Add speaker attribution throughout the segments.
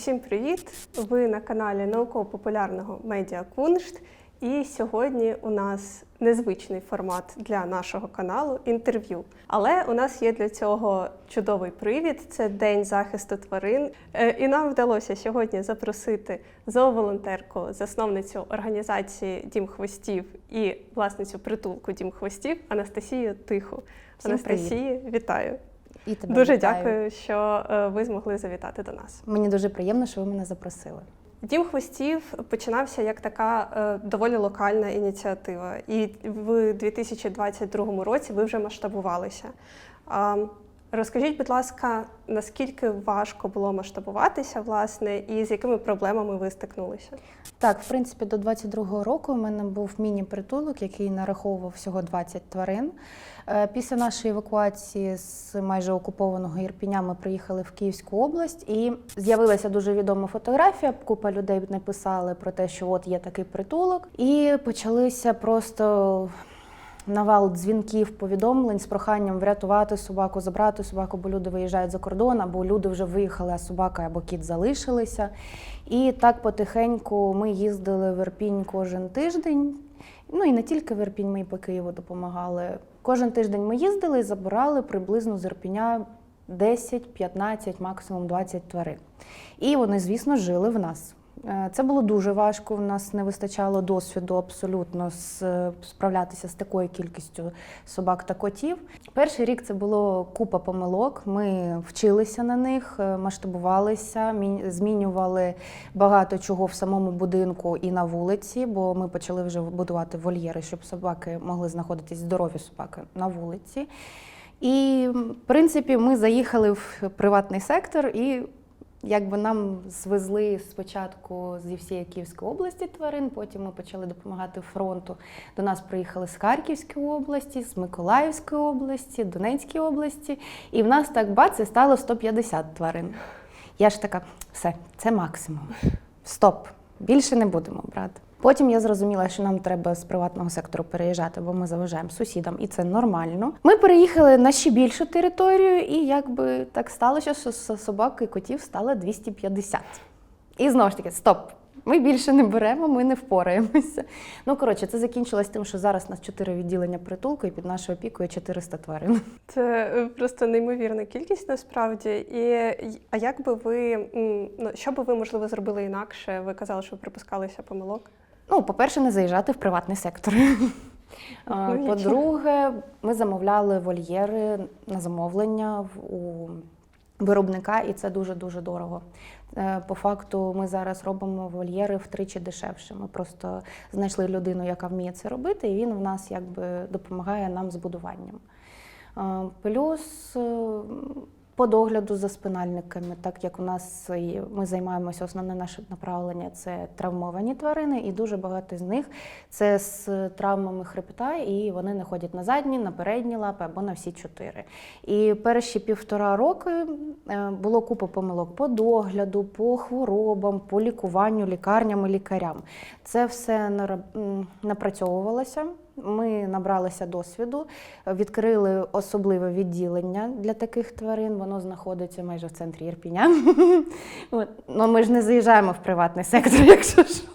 Speaker 1: Усім привіт! Ви на каналі науково-популярного медіа Куншт. І сьогодні у нас незвичний формат для нашого каналу інтерв'ю. Але у нас є для цього чудовий привід це День захисту тварин. Е, І нам вдалося сьогодні запросити зооволонтерку, засновницю організації Дім хвостів і власницю притулку Дім хвостів Анастасію Тиху.
Speaker 2: Всім
Speaker 1: Анастасії, вітаю!
Speaker 2: І тебе
Speaker 1: Дуже
Speaker 2: вітаю.
Speaker 1: дякую, що е, ви змогли завітати до нас.
Speaker 2: Мені дуже приємно, що ви мене запросили.
Speaker 1: Дім хвостів починався як така е, доволі локальна ініціатива, і в 2022 році ви вже масштабувалися. Розкажіть, будь ласка, наскільки важко було масштабуватися, власне, і з якими проблемами ви стикнулися?
Speaker 2: Так, в принципі, до 22-го року у мене був міні-притулок, який нараховував всього 20 тварин. Е, Після нашої евакуації з майже окупованого Ірпіня ми приїхали в Київську область і з'явилася дуже відома фотографія. Купа людей написали про те, що от є такий притулок, і почалися просто. Навал дзвінків, повідомлень з проханням врятувати собаку, забрати собаку, бо люди виїжджають за кордон, або люди вже виїхали, а собака або кіт залишилися. І так потихеньку ми їздили в Ірпінь кожен тиждень. Ну і не тільки в Ірпінь, ми і по Києву допомагали. Кожен тиждень ми їздили і забирали приблизно з Ірпіня 10, 15, максимум 20 тварин. І вони, звісно, жили в нас. Е, Це було дуже важко. У нас не вистачало досвіду абсолютно справлятися з такою кількістю собак та котів. Перший рік це було купа помилок. Ми вчилися на них, е, масштабувалися, змінювали багато чого в самому будинку і на вулиці, бо ми почали вже будувати вольєри, щоб собаки могли знаходитись здорові собаки на вулиці. І, в принципі, ми заїхали в приватний сектор і якби нам звезли спочатку зі всієї Київської області тварин, потім ми почали допомагати фронту. До нас приїхали з Харківської області, з Миколаївської області, Донецької області. І в нас так бац, і стало 150 тварин. Я ж така, все, це максимум. Стоп, більше не будемо брати. Потім я зрозуміла, що нам треба з приватного сектору переїжджати, бо ми заважаємо сусідам, і це нормально. Ми переїхали на ще більшу територію, і якби так сталося, що собак і котів стало 250. І знову ж таки, стоп. Ми більше не беремо, ми не впораємося. Ну коротше, це закінчилось тим, що зараз у нас чотири відділення притулку, і під нашою опікою 400 тварин.
Speaker 1: Це е, просто неймовірна кількість насправді. І а як би ви ну що би ви можливо зробили інакше? Ви казали, що ви припускалися помилок.
Speaker 2: Ну, по-перше, не заїжджати в приватний сектор.
Speaker 1: Ну, нічого.
Speaker 2: По-друге, ми замовляли вольєри на замовлення у виробника, і це дуже-дуже дорого. Е, По факту, ми зараз робимо вольєри втричі дешевше. Ми просто знайшли людину, яка вміє це робити, і він в нас якби допомагає нам з будуванням. Е, Плюс е, по догляду за спинальниками, так як у нас ми займаємося, основне наше направлення це травмовані тварини, і дуже багато з них це з травмами хребта, і вони не ходять на задні, на передні лапи або на всі чотири. І перші півтора роки е, було купа помилок по догляду, по хворобам, по лікуванню, лікарням і лікарям. Це все напрацьовувалося. Ми набралися досвіду, відкрили особливе відділення для таких тварин. Воно знаходиться майже в центрі Ірпіня. От. Ну, ми ж не заїжджаємо в приватний сектор, якщо що.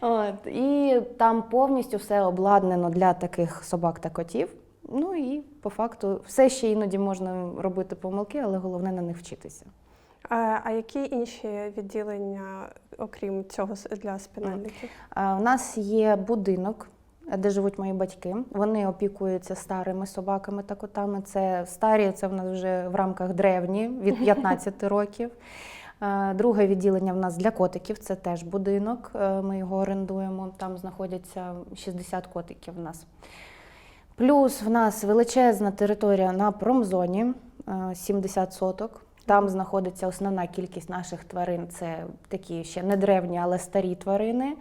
Speaker 2: От. І там повністю все обладнано для таких собак та котів. Ну і по факту все ще іноді можна робити помилки, але головне на них вчитися.
Speaker 1: А, а які інші відділення, окрім цього, для спинальників?
Speaker 2: А, У нас є будинок, де живуть мої батьки. Вони опікуються старими собаками та котами. Це старі, це в нас вже в рамках древні від 15 років. Друге відділення в нас для котиків це теж будинок. е, Ми його орендуємо. Там знаходяться 60 котиків в нас. Плюс в нас величезна територія на промзоні е, 70 соток. Там знаходиться основна кількість наших тварин. Це такі ще не древні, але старі тварини,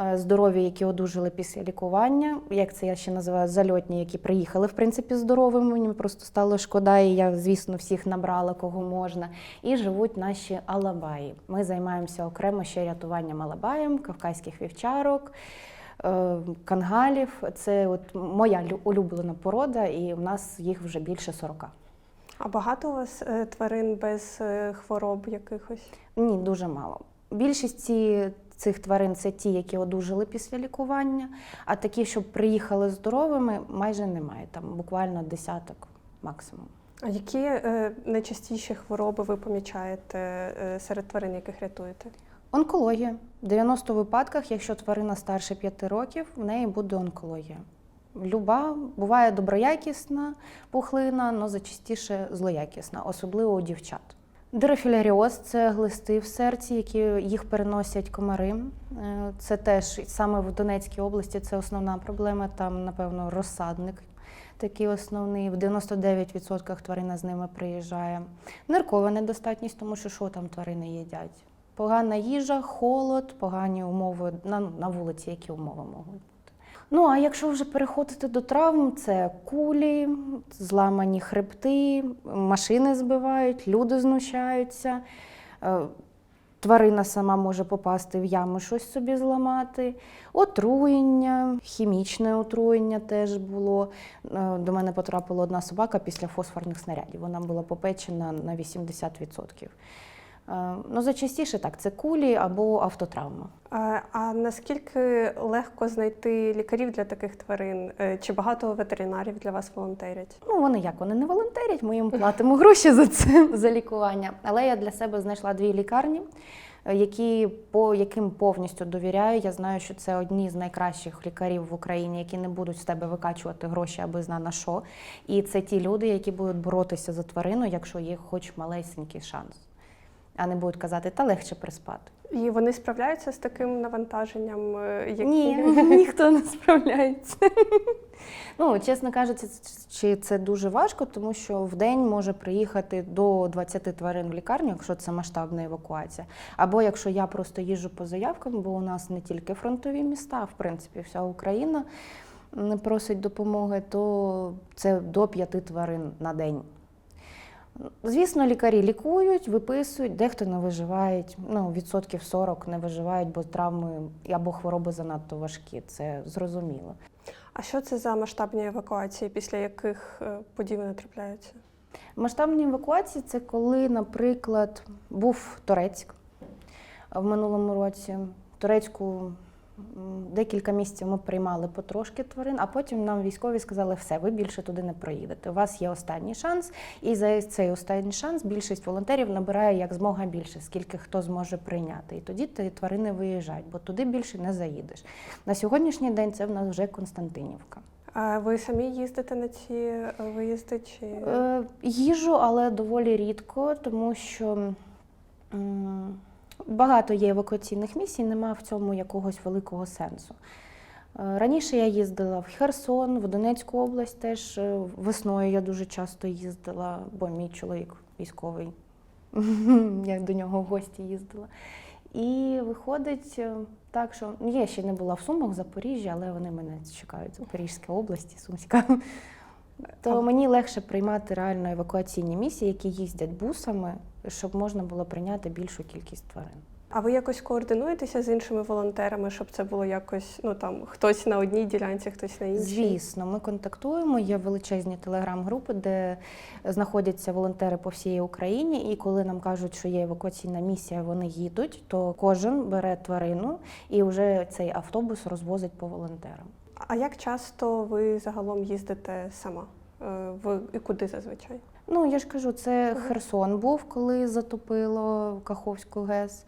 Speaker 2: е, здорові, які одужали після лікування. Як це я ще називаю зальотні, які приїхали в принципі здоровими. Мені просто стало шкода, і я, звісно, всіх набрала, кого можна. І живуть наші алабаї. Ми займаємося окремо ще рятуванням алабаєм, кавказьких вівчарок. е, Кангалів це от моя лю- улюблена порода, і в нас їх вже більше 40.
Speaker 1: А багато у вас е, тварин без е, хвороб якихось?
Speaker 2: Ні, дуже мало. Більшість ці, цих тварин це ті, які одужали після лікування, а такі, щоб приїхали здоровими, майже немає. Там буквально десяток максимум.
Speaker 1: А які е, найчастіші хвороби ви помічаєте е, серед тварин, яких рятуєте?
Speaker 2: Онкологія. В 90 випадках, якщо тварина старше 5 років, в неї буде онкологія. Люба буває доброякісна пухлина, але зачастіше злоякісна, особливо у дівчат. Дирофіляріоз це глисти в серці, які їх переносять комари. Е, Це теж саме в Донецькій області це основна проблема. Там, напевно, розсадник такий основний. В 99% тварина з ними приїжджає. Ниркова недостатність, тому що що там тварини їдять? Погана їжа, холод, погані умови на, на вулиці, які умови можуть. Ну а якщо вже переходити до травм, це кулі, зламані хребти, машини збивають, люди знущаються. е, Тварина сама може попасти в яму, щось собі зламати. Отруєння, хімічне отруєння теж було. Е, До мене потрапила одна собака після фосфорних снарядів. Вона була попечена на 80%. Е, Ну, зачастіше так, це кулі або автотравма.
Speaker 1: А, а наскільки легко знайти лікарів для таких тварин? Е, Чи багато ветеринарів для вас волонтерять?
Speaker 2: Ну, вони як вони не волонтерять, ми їм платимо гроші за це за лікування. Але я для себе знайшла дві лікарні, е, які по яким повністю довіряю. Я знаю, що це одні з найкращих лікарів в Україні, які не будуть з тебе викачувати гроші, аби зна на що. І це ті люди, які будуть боротися за тварину, якщо є хоч малесенький шанс. А не будуть казати, та легше приспати.
Speaker 1: І вони справляються з таким навантаженням? е, Які...
Speaker 2: Ні, ніхто не справляється. Ну, чесно кажучи, чи це дуже важко, тому що в день може приїхати до 20 тварин в лікарню, якщо це масштабна евакуація. Або якщо я просто їжджу по заявкам, бо у нас не тільки фронтові міста, в принципі, вся Україна не просить допомоги, то це до п'яти тварин на день. Звісно, лікарі лікують, виписують, дехто не виживають. Ну, відсотків 40 не виживають, бо травми або хвороби занадто важкі. Це зрозуміло.
Speaker 1: А що це за масштабні евакуації, після яких е, події не трапляються?
Speaker 2: Масштабні евакуації це коли, наприклад, був Торецьк в минулому році. Турецьку декілька місяців ми приймали потрошки тварин, а потім нам військові сказали, все, ви більше туди не проїдете. У вас є останній шанс, і за цей останній шанс більшість волонтерів набирає як змога більше, скільки хто зможе прийняти. І тоді ті тварини виїжджають, бо туди більше не заїдеш. На сьогоднішній день це в нас вже Константинівка.
Speaker 1: А ви самі їздите на ці виїзди? Чи
Speaker 2: Е, їжу, але доволі рідко, тому що багато є евакуаційних місій, нема в цьому якогось великого сенсу. Е, Раніше я їздила в Херсон, в Донецьку область теж е, весною я дуже часто їздила, бо мій чоловік військовий. Я до нього в гості їздила. І виходить е, так, що ну, я ще не була в Сумах, в Запоріжжі, але вони мене чекають. Запорізька область, і Сумська. То
Speaker 1: А-
Speaker 2: мені легше приймати реально евакуаційні місії, які їздять бусами, щоб можна було прийняти більшу кількість тварин.
Speaker 1: а ви якось координуєтеся з іншими волонтерами, щоб це було якось, ну там хтось на одній ділянці, хтось на іншій?
Speaker 2: Звісно, ми контактуємо. Є величезні телеграм-групи, де знаходяться волонтери по всій Україні. І коли нам кажуть, що є евакуаційна місія, вони їдуть, то кожен бере тварину і вже цей автобус розвозить по волонтерам.
Speaker 1: А як часто ви загалом їздите сама? Е, В і куди зазвичай?
Speaker 2: Ну, я ж кажу, це Херсон був, коли затопило Каховську ГЕС.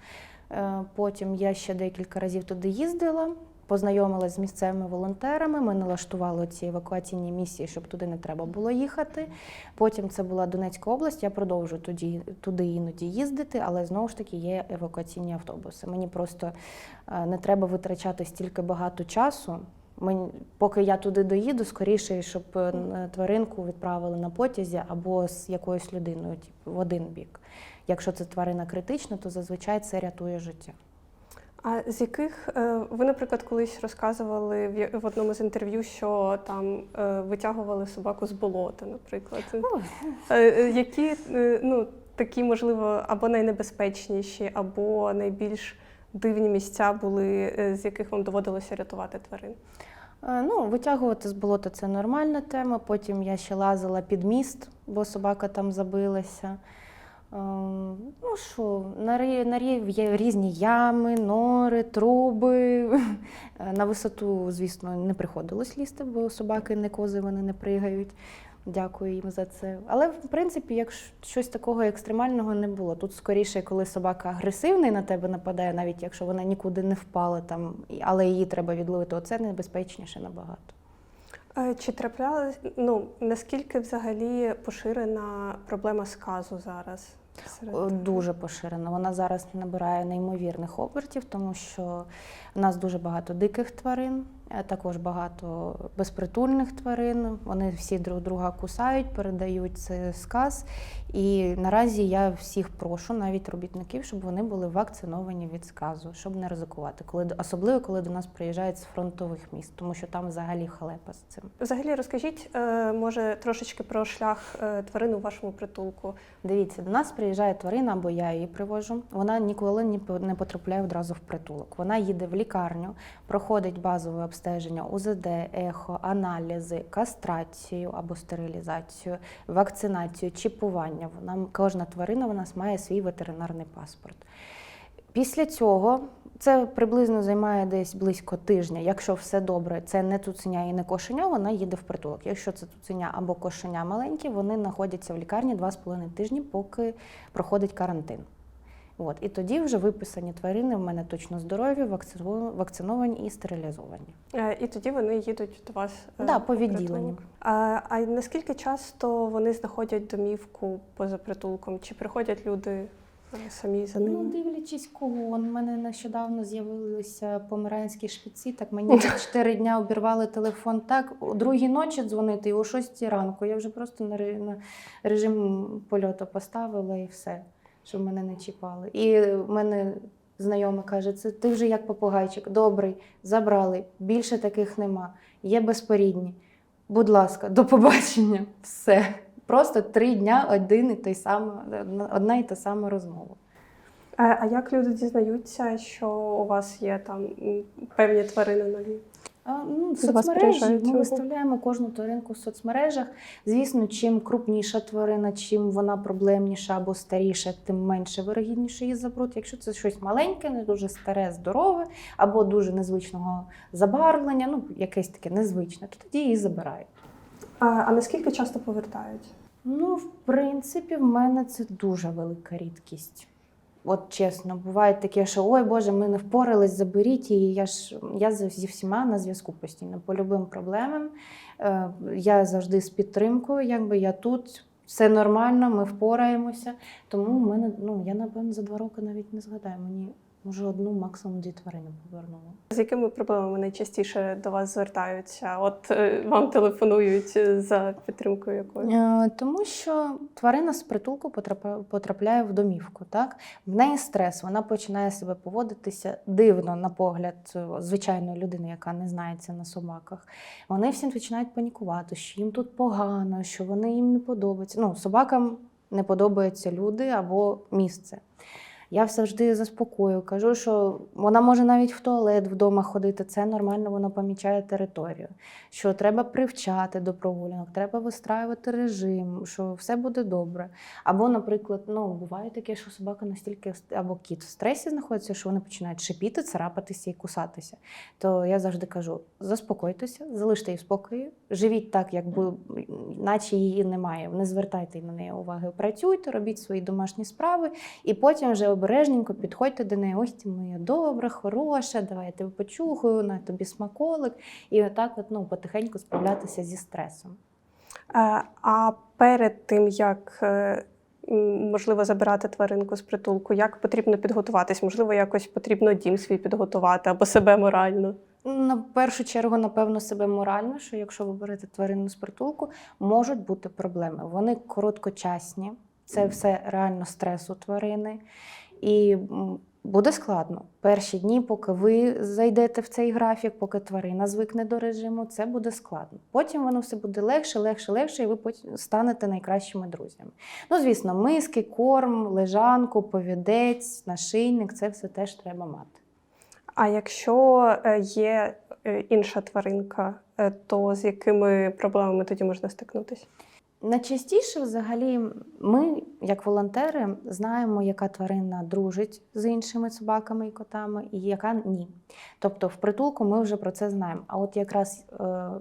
Speaker 2: Е, Потім я ще декілька разів туди їздила, познайомилася з місцевими волонтерами. Ми налаштували ці евакуаційні місії, щоб туди не треба було їхати. Потім це була Донецька область. Я продовжу туди, туди іноді їздити, але знову ж таки є евакуаційні автобуси. Мені просто е, не треба витрачати стільки багато часу. Мені, поки я туди доїду, скоріше, щоб е, тваринку відправили на потязі або з якоюсь людиною, типу, в один бік. Якщо це тварина критична, то зазвичай це рятує життя.
Speaker 1: А з яких е, ви, наприклад, колись розказували в одному з інтерв'ю, що там е, витягували собаку з болота, наприклад. Е, е, Які е, ну такі, можливо, або найнебезпечніші, або найбільш дивні місця були, е, з яких вам доводилося рятувати тварин?
Speaker 2: Е, Ну, витягувати з болота це нормальна тема. Потім я ще лазила під міст бо собака там забилася. Е, Ну що, на рі- рів є різні ями, нори, труби. Е, На висоту, звісно, не приходилось лізти, бо собаки не кози, вони не пригають. Дякую їм за це. Але в принципі, як щось такого екстремального не було. Тут скоріше, коли собака агресивний на тебе нападає, навіть якщо вона нікуди не впала, там, але її треба відловити, оце небезпечніше набагато.
Speaker 1: Е, Чи траплялась, ну наскільки взагалі поширена проблема сказу зараз? серед-
Speaker 2: Дуже поширена. Вона зараз набирає неймовірних обертів, тому що в нас дуже багато диких тварин, також багато безпритульних тварин. Вони всі друг друга кусають, передають це сказ. І наразі я всіх прошу, навіть робітників, щоб вони були вакциновані від сказу, щоб не ризикувати, коли особливо коли до нас приїжджають з фронтових міст, тому що там взагалі халепа з цим.
Speaker 1: Взагалі розкажіть, е, може, трошечки про шлях е, тварин у вашому притулку.
Speaker 2: Дивіться, до нас приїжджає тварина, або я її привожу. Вона ніколи не потрапляє одразу в притулок. Вона їде в лікарню, проходить базове обстеження, УЗД, ехо, аналізи, кастрацію або стерилізацію, вакцинацію, чіпування. Вона кожна тварина в нас має свій ветеринарний паспорт. Після цього це приблизно займає десь близько тижня. Якщо все добре, це не цуценя і не кошеня, вона їде в притулок. Якщо це цуценя або кошеня маленькі, вони знаходяться в лікарні 2,5 тижні, поки проходить карантин. От. І тоді вже виписані тварини в мене точно здорові, вакциновані і стерилізовані.
Speaker 1: Е, І тоді вони їдуть до вас. е,
Speaker 2: Да, по відділенню.
Speaker 1: А, а наскільки часто вони знаходять домівку поза притулком? Чи приходять люди е, самі за
Speaker 2: Ну, дивлячись кого. У мене нещодавно з'явилися померанські шпиці, так мені 4 дня обірвали телефон так, о другій ночі дзвонити і о 6 ранку. Я вже просто на режим польоту поставила і все, щоб мене не чіпали. І в мене знайомий каже, це ти вже як попугайчик, добрий, забрали, більше таких нема, є безпорідні. Будь ласка, до побачення. Все. Просто три дня один і той самий, одна і та сама розмова.
Speaker 1: А як люди дізнаються, що у вас є там певні тварини нові?
Speaker 2: Ну, соцмережі ми виставляємо кожну тваринку в соцмережах. Звісно, чим крупніша тварина, чим вона проблемніша або старіша, тим менше вирогідніше її забрати. Якщо це щось маленьке, не дуже старе, здорове, або дуже незвичного забарвлення, ну якесь таке незвичне, то тоді її забирають.
Speaker 1: А, а наскільки часто повертають?
Speaker 2: Ну, в принципі, в мене це дуже велика рідкість. От чесно, буває таке, що ой Боже, ми не впорались, заберіть її. Я ж я зі всіма на зв'язку постійно по любим проблемам. Е, я завжди з підтримкою, якби я тут. Все нормально, ми впораємося. Тому в ну я напевно за два роки навіть не згадаю. Мені може одну, максимум дві тварини повернула.
Speaker 1: З якими проблемами найчастіше до вас звертаються? От е, вам телефонують е, за підтримкою якою?
Speaker 2: Е, Тому що тварина з притулку потрапляє в домівку. Так? В неї стрес, вона починає себе поводитися дивно на погляд звичайної людини, яка не знається на собаках. Вони всі починають панікувати, що їм тут погано, що вони їм не подобаються. Ну, собакам не подобаються люди або місце. Я завжди заспокоюю, кажу, що вона може навіть в туалет вдома ходити, це нормально, воно помічає територію що треба привчати до прогулянок, треба вистраювати режим, що все буде добре. Або, наприклад, ну буває таке, що собака настільки або кіт в стресі знаходиться, що вони починають шипіти, царапатися і кусатися. То я завжди кажу: заспокойтеся, залиште її в спокої, живіть так, якби наче її немає. Не звертайте на неї уваги. Працюйте, робіть свої домашні справи, і потім вже обережненько підходьте до неї. Ось ти моя добра, хороша, давай я тебе почухаю, на тобі смаколик. І отак, от, ну, потихеньку справлятися зі стресом.
Speaker 1: Е, А перед тим як е, можливо забирати тваринку з притулку, як потрібно підготуватись? Можливо, якось потрібно дім свій підготувати або себе морально.
Speaker 2: На першу чергу, напевно, себе морально, що якщо ви берете тварину з притулку, можуть бути проблеми. Вони короткочасні, це все реально стрес у тварини. І буде складно. Перші дні, поки ви зайдете в цей графік, поки тварина звикне до режиму, це буде складно. Потім воно все буде легше, легше, легше, і ви станете найкращими друзями. Ну, звісно, миски, корм, лежанку, повідець, нашийник це все теж треба мати.
Speaker 1: А якщо е, є е, інша тваринка, е, то з якими проблемами тоді можна стикнутися?
Speaker 2: Найчастіше, взагалі, ми, як волонтери, знаємо, яка тварина дружить з іншими собаками і котами, і яка ні. Тобто, в притулку ми вже про це знаємо. А от якраз е,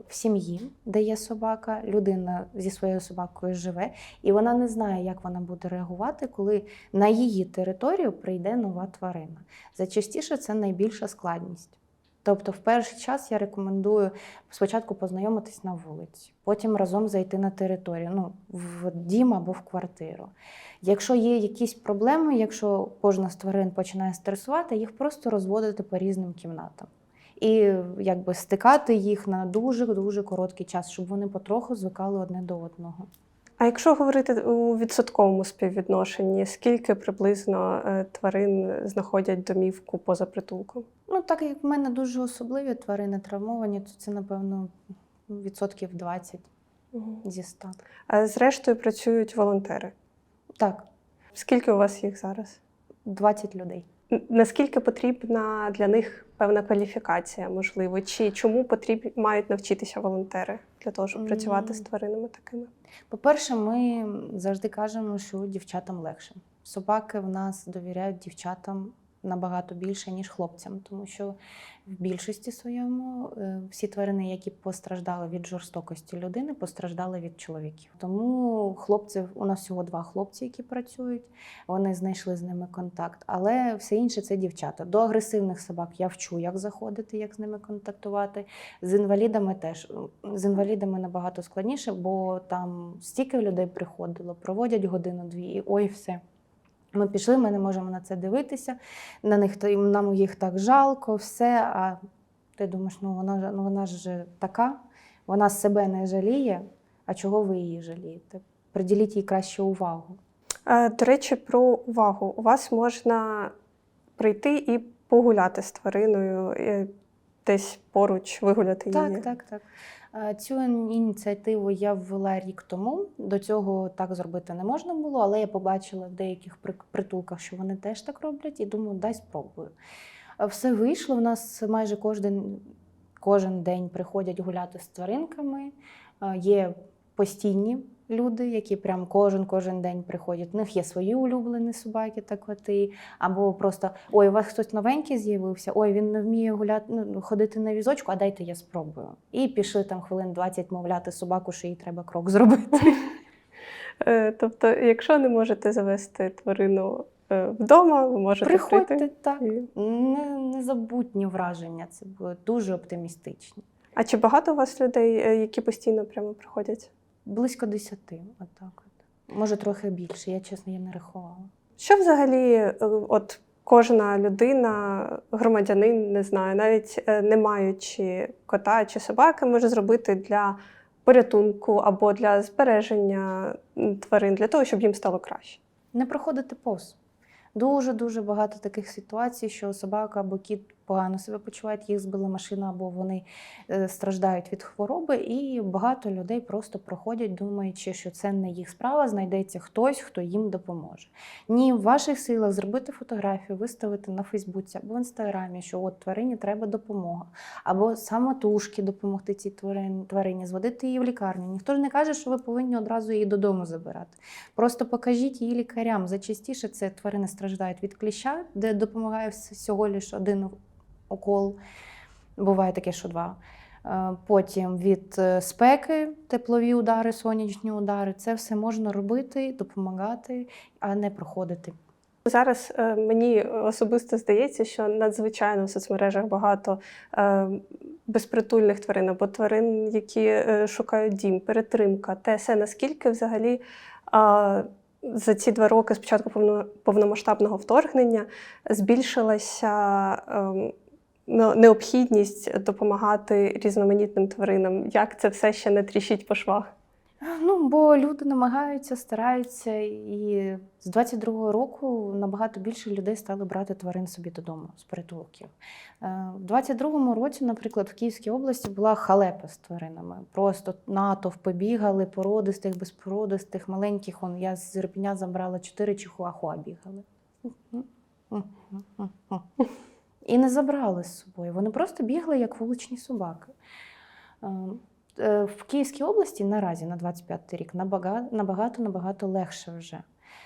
Speaker 2: в сім'ї, де є собака, людина зі своєю собакою живе, і вона не знає, як вона буде реагувати, коли на її територію прийде нова тварина. Зачастіше це найбільша складність. Тобто, в перший час я рекомендую спочатку познайомитись на вулиці, потім разом зайти на територію, ну, в дім або в квартиру. Якщо є якісь проблеми, якщо кожна з тварин починає стресувати, їх просто розводити по різним кімнатам. І якби стикати їх на дуже-дуже короткий час, щоб вони потроху звикали одне до одного.
Speaker 1: А якщо говорити у відсотковому співвідношенні, скільки приблизно е, тварин знаходять домівку поза притулком?
Speaker 2: Ну, так як в мене дуже особливі тварини травмовані, то це, напевно, відсотків 20 зі 100.
Speaker 1: А зрештою працюють волонтери.
Speaker 2: Так,
Speaker 1: Скільки у вас їх зараз?
Speaker 2: 20 людей.
Speaker 1: Наскільки потрібна для них певна кваліфікація, можливо, чи чому потріб... мають навчитися волонтери для того, щоб працювати з тваринами такими?
Speaker 2: По-перше, ми завжди кажемо, що дівчатам легше. Собаки в нас довіряють дівчатам набагато більше, ніж хлопцям, тому що в більшості своєму е, всі тварини, які постраждали від жорстокості людини, постраждали від чоловіків. Тому хлопців у нас всього два хлопці, які працюють. Вони знайшли з ними контакт, але все інше це дівчата. До агресивних собак я вчу, як заходити, як з ними контактувати. З інвалідами теж з інвалідами набагато складніше, бо там стільки людей приходило, проводять годину-дві, і ой, все. Ми пішли, ми не можемо на це дивитися. На них нам їх так жалко, все. А ти думаєш, ну вона ну вона ж така, вона себе не жаліє. А чого ви її жалієте? Приділіть їй краще увагу.
Speaker 1: До речі, про увагу. У вас можна прийти і погуляти з твариною, е, десь поруч вигуляти її.
Speaker 2: Так, так, так. Цю ініціативу я ввела рік тому. До цього так зробити не можна було, але я побачила в деяких при- притулках, що вони теж так роблять, і думаю, дай спробую. Все вийшло. У нас майже кожен, кожен день приходять гуляти з тваринками. Є постійні люди, які прям кожен кожен день приходять. У них є свої улюблені собаки та коти. Або просто ой, у вас хтось новенький з'явився, ой, він не вміє гуляти, ну, ходити на візочку, а дайте я спробую. І пішли там хвилин 20 мовляти собаку, що їй треба крок зробити.
Speaker 1: Е, Тобто, якщо не можете завести тварину е, вдома, ви можете
Speaker 2: Приходьте
Speaker 1: прийти.
Speaker 2: так.
Speaker 1: і-
Speaker 2: Не, незабутні враження. Це були дуже оптимістичні.
Speaker 1: А чи багато у вас людей, е, які постійно прямо приходять?
Speaker 2: Близько десяти, отак от. Може, трохи більше, я чесно я не рахувала.
Speaker 1: Що взагалі, е, от кожна людина, громадянин, не знаю, навіть е, не маючи кота чи собаки, може зробити для порятунку або для збереження тварин, для того, щоб їм стало краще?
Speaker 2: Не проходити повз. Дуже дуже багато таких ситуацій, що собака або кіт погано себе почувають, їх збила машина, або вони е, страждають від хвороби, і багато людей просто проходять, думаючи, що це не їх справа, знайдеться хтось, хто їм допоможе. Ні, в ваших силах зробити фотографію, виставити на Фейсбуці або в інстаграмі, що от тварині треба допомога, або самотужки допомогти цій тварині, тварині, зводити її в лікарню. Ніхто ж не каже, що ви повинні одразу її додому забирати. Просто покажіть її лікарям. Зачастіше це тварини страждають від кліща, де допомагає всього лише один укол. Буває таке, що два. Е, Потім від е, спеки, теплові удари, сонячні удари. Це все можна робити, допомагати, а не проходити.
Speaker 1: Зараз е, мені особисто здається, що надзвичайно в соцмережах багато безпритульних тварин або тварин, які шукають дім, перетримка, те все наскільки взагалі за ці два роки з початку повномасштабного вторгнення збільшилася е, ну, необхідність допомагати різноманітним тваринам. Як це все ще не тріщить по швах?
Speaker 2: Ну, бо люди намагаються, стараються, і з 22-го року набагато більше людей стали брати тварин собі додому з притулків. Е, В 22-му році, наприклад, в Київській області була халепа з тваринами. Просто натовпи бігали, породистих, безпородистих, маленьких. Он, я з Ірпеня забрала чотири чихуахуа бігали. І не забрали з собою. Вони просто бігли як вуличні собаки. Е, Е, В Київській області наразі на 25-й рік набагато набагато набагато легше вже.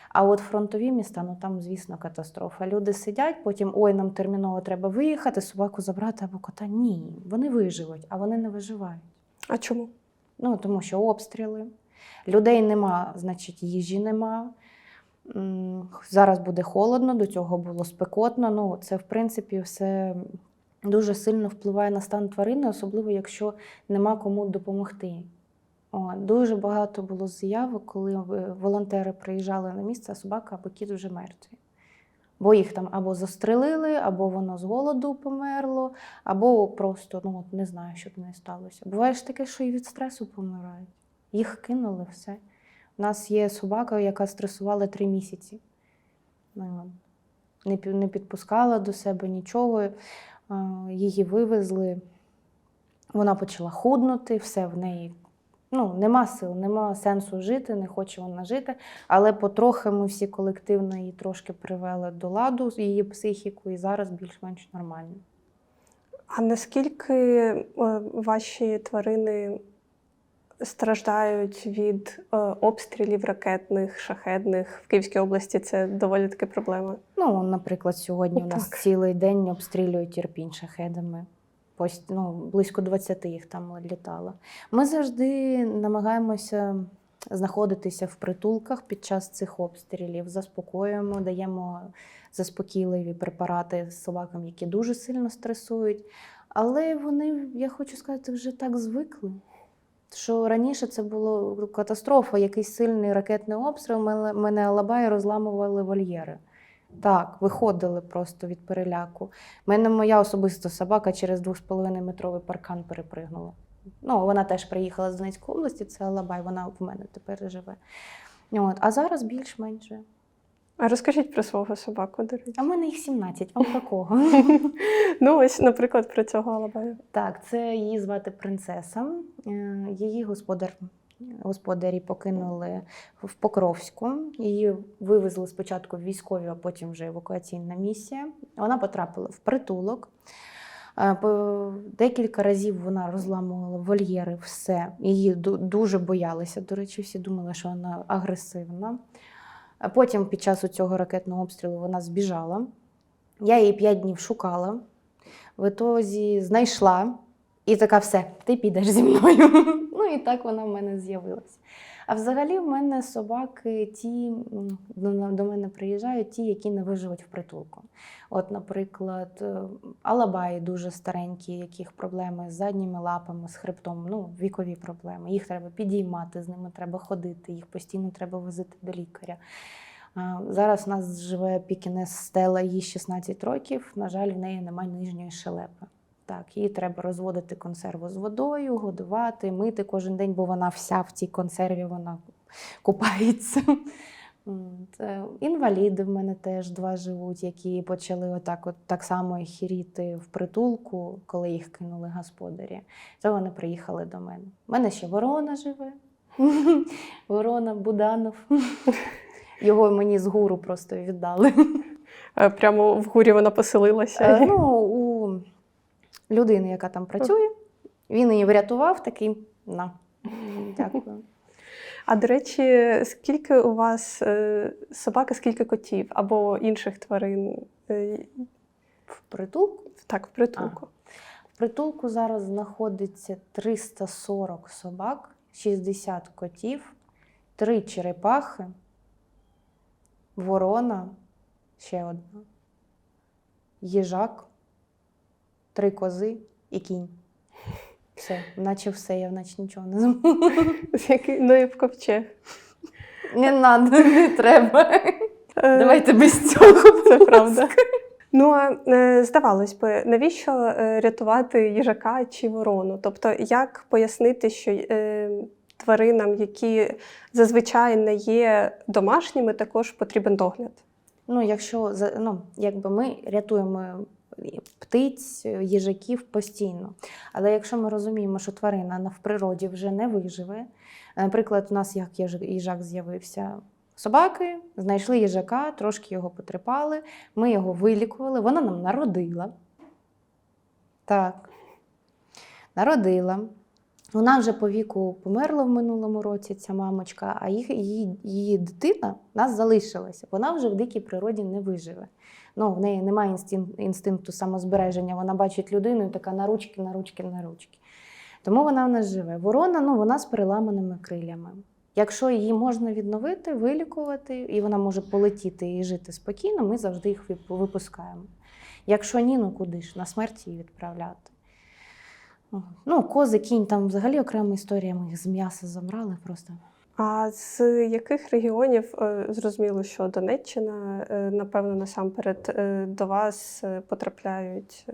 Speaker 2: А от фронтові міста, ну там, звісно, катастрофа. Люди сидять, потім ой, нам терміново треба виїхати, собаку забрати або кота. Ні, вони виживуть, а вони не виживають.
Speaker 1: А чому?
Speaker 2: Ну, тому що обстріли, людей нема, значить, їжі нема. Зараз буде холодно, до цього було спекотно. Ну, це, в принципі, все дуже сильно впливає на стан тварини, особливо якщо нема кому допомогти. О, дуже багато було заявок, коли е, волонтери приїжджали на місце, а собака або кіт вже мертві. Бо їх там або застрелили, або воно з голоду померло, або просто ну, от не знаю, що б не сталося. Буває ж таке, що і від стресу помирають. Їх кинули все. У нас є собака, яка стресувала три місяці. Ну. Не, підпускала до себе нічого. Її вивезли. Вона почала худнути, все в неї. Ну, нема сил, нема сенсу жити, не хоче вона жити. Але потрохи ми всі колективно її трошки привели до ладу, її психіку, і зараз більш-менш нормально.
Speaker 1: А наскільки е, ваші тварини страждають від е, обстрілів ракетних, шахедних? В Київській області це доволі таки проблема.
Speaker 2: Ну, наприклад, сьогодні у нас
Speaker 1: Так.
Speaker 2: цілий день обстрілюють Ірпінь шахедами. Пост- ну, близько 20 їх там літало. Ми завжди намагаємося знаходитися в притулках під час цих обстрілів, заспокоюємо, даємо заспокійливі препарати собакам, які дуже сильно стресують. Але вони, я хочу сказати, вже так звикли. Що раніше це було катастрофа, якийсь сильний ракетний обстріл, мене- Алабаї розламували вольєри. Так, виходили просто від переляку. Мене моя особиста собака через 2,5 метровий паркан перепригнула. Ну, вона теж приїхала з Донецької області, це Алабай, вона в мене тепер живе. От. А зараз більш-менш.
Speaker 1: А розкажіть про свого собаку, до речі.
Speaker 2: А в мене їх 17, вам про кого?
Speaker 1: Ну, ось, наприклад, про цього Алабаю.
Speaker 2: Так, це її звати принцеса. Е, Її господар, господарі покинули в Покровську. Її вивезли спочатку в військові, а потім вже евакуаційна місія. Вона потрапила в притулок. Е, Декілька разів вона розламувала вольєри, все. Її ду- дуже боялися. До речі, всі думали, що вона агресивна. Потім, під час цього ракетного обстрілу, вона збіжала. Я її п'ять днів шукала. В ітозі знайшла і така все, ти підеш зі мною. ну і так вона в мене з'явилася. А взагалі в мене собаки ті до, мене приїжджають, ті, які не виживуть в притулку. От, наприклад, е, алабаї дуже старенькі, яких проблеми з задніми лапами, з хребтом, ну, вікові проблеми. Їх треба підіймати, з ними треба ходити, їх постійно треба возити до лікаря. Зараз у нас живе пікінес Стела, їй 16 років. На жаль, в неї немає нижньої шелепи. Так, їй треба розводити консерву з водою, годувати, мити кожен день, бо вона вся в цій консерві вона купається. Інваліди в мене теж два живуть, які почали отак, от так само хіріти в притулку, коли їх кинули господарі. То вони приїхали до мене. У мене ще ворона живе. Ворона Буданов. Його мені з гуру просто віддали.
Speaker 1: Е, Прямо в гурі вона поселилася.
Speaker 2: Е, Ну, людини, яка там працює, він її врятував, такий на. Дякую.
Speaker 1: А до речі, скільки у вас е, собак, а скільки котів або інших тварин? е,
Speaker 2: В притулку.
Speaker 1: Так, в притулку.
Speaker 2: В притулку зараз знаходиться 340 собак, 60 котів, 3 черепахи, ворона, ще одна, їжак, 3 кози і кінь. Все, наче все, я наче нічого не забула.
Speaker 1: Який Ноїв ковчег.
Speaker 2: Не надо, не треба.
Speaker 1: Е,
Speaker 2: Давайте без цього.
Speaker 1: Це правда. Ну, а е, здавалось би, навіщо е, рятувати їжака чи ворону? Тобто, як пояснити, що е, тваринам, які зазвичай не є домашніми, також потрібен догляд?
Speaker 2: Ну, якщо ну, якби ми рятуємо птиць, їжаків постійно. Але якщо ми розуміємо, що тварина в природі вже не виживе, наприклад, у нас як їжак з'явився. Собаки знайшли їжака, трошки його потрепали, ми його вилікували, вона нам народила. Так. Народила. Вона вже по віку померла в минулому році, ця мамочка, а їх, її, її дитина нас залишилася. Вона вже в дикій природі не виживе. Ну, в неї немає інстин- інстинкту самозбереження. Вона бачить людину і така на ручки, на ручки, на ручки. Тому вона в нас живе. Ворона, ну, вона з переламаними крилями. Якщо її можна відновити, вилікувати, і вона може полетіти і жити спокійно, ми завжди їх випускаємо. Якщо ні, ну куди ж? На смерть її відправляти. Ну, кози, кінь, там взагалі окрема історія. Ми їх з м'яса забрали просто.
Speaker 1: А з яких регіонів е, зрозуміло, що Донеччина, е, напевно, насамперед е, до вас потрапляють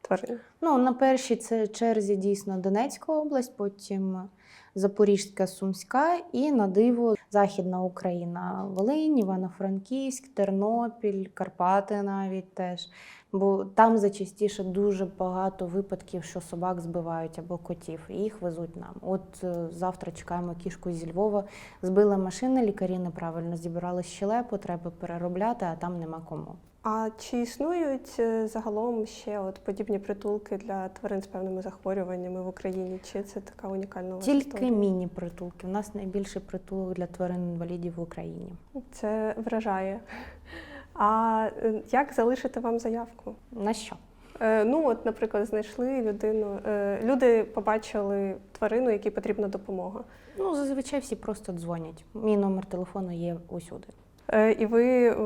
Speaker 1: тварини?
Speaker 2: Ну, на першій це черзі дійсно Донецька область, потім Запорізька, Сумська і на диво Західна Україна, Волинь, Івано-Франківськ, Тернопіль, Карпати навіть теж. Бо там зачастіше дуже багато випадків, що собак збивають або котів, і їх везуть нам. От е, завтра чекаємо кішку зі Львова. Збила машина, лікарі неправильно зібрали щелепу, треба переробляти, а там нема кому.
Speaker 1: А чи існують е, загалом ще от подібні притулки для тварин з певними захворюваннями в Україні? Чи це така унікальна
Speaker 2: Тільки
Speaker 1: історія?
Speaker 2: міні-притулки. У нас найбільший притулок для тварин-інвалідів в Україні.
Speaker 1: Це вражає. А е, як залишити вам заявку?
Speaker 2: На що?
Speaker 1: Е, Ну, от, наприклад, знайшли людину. е, Люди побачили тварину, якій потрібна допомога.
Speaker 2: Ну, зазвичай всі просто дзвонять. Мій номер телефону є усюди.
Speaker 1: Е, І ви е,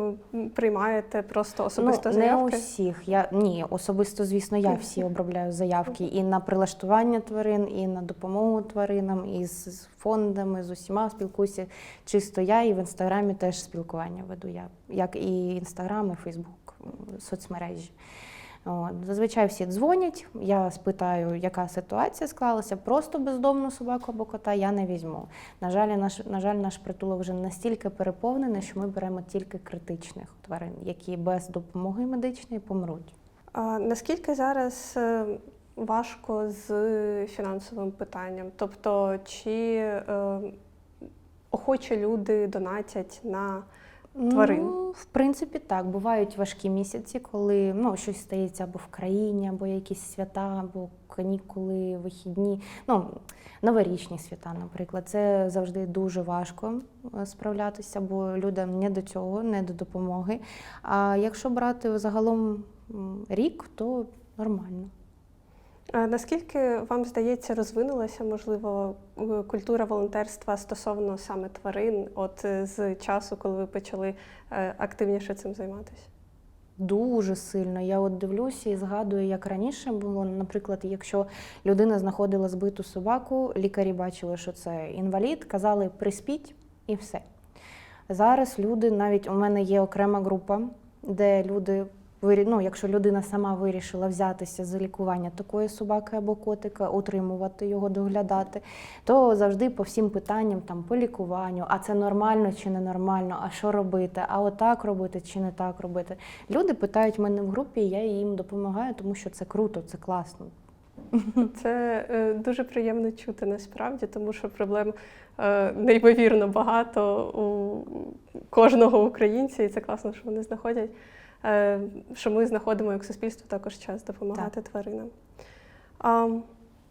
Speaker 1: приймаєте просто особисто
Speaker 2: ну, не усіх. Я ні, особисто, звісно, я всі обробляю заявки і на прилаштування тварин, і на допомогу тваринам, і з фондами, з усіма спілкуюся. Чисто я і в інстаграмі теж спілкування веду. Я як і інстаграм, і Фейсбук, соцмережі. От. Зазвичай всі дзвонять. Я спитаю, яка ситуація склалася. Просто бездомну собаку або кота я не візьму. На жаль, наш на жаль, наш притулок вже настільки переповнений, що ми беремо тільки критичних тварин, які без допомоги медичної помруть.
Speaker 1: А наскільки зараз е, важко з фінансовим питанням? Тобто, чи е, охочі люди донатять на Тварин.
Speaker 2: Ну, в принципі, так. Бувають важкі місяці, коли ну, щось стається або в країні, або якісь свята, або канікули, вихідні. Ну, новорічні свята, наприклад. Це завжди дуже важко е, справлятися, бо людям не до цього, не до допомоги. А якщо брати загалом рік, то нормально.
Speaker 1: Наскільки вам здається, розвинулася можливо культура волонтерства стосовно саме тварин, от е, з часу, коли ви почали е, активніше цим займатися?
Speaker 2: Дуже сильно. Я от дивлюся і згадую, як раніше було. Наприклад, якщо людина знаходила збиту собаку, лікарі бачили, що це інвалід, казали приспіть і все. Зараз люди, навіть у мене є окрема група, де люди ну, якщо людина сама вирішила взятися за лікування такої собаки або котика, утримувати його, доглядати, то завжди по всім питанням, там по лікуванню, а це нормально чи не нормально, а що робити, а отак робити чи не так робити. Люди питають мене в групі, я їм допомагаю, тому що це круто, це класно.
Speaker 1: Це е, дуже приємно чути насправді, тому що проблем е, неймовірно багато у кожного українця, і це класно, що вони знаходять. Е, Що ми знаходимо як суспільство також час допомагати тваринам.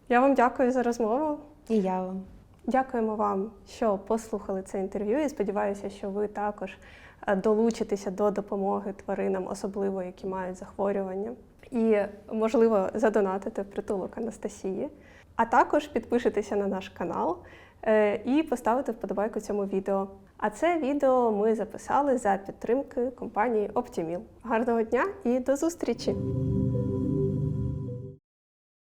Speaker 1: Я вам дякую за розмову.
Speaker 2: І я вам.
Speaker 1: Дякуємо вам, що послухали це інтерв'ю. І сподіваюся, що ви також е, долучитеся до допомоги тваринам, особливо які мають захворювання, і, можливо, задонатите в притулок Анастасії. А також підпишитеся на наш канал е, і поставити вподобайку цьому відео. А це відео ми записали за підтримки компанії Optimil. Гарного дня і до зустрічі!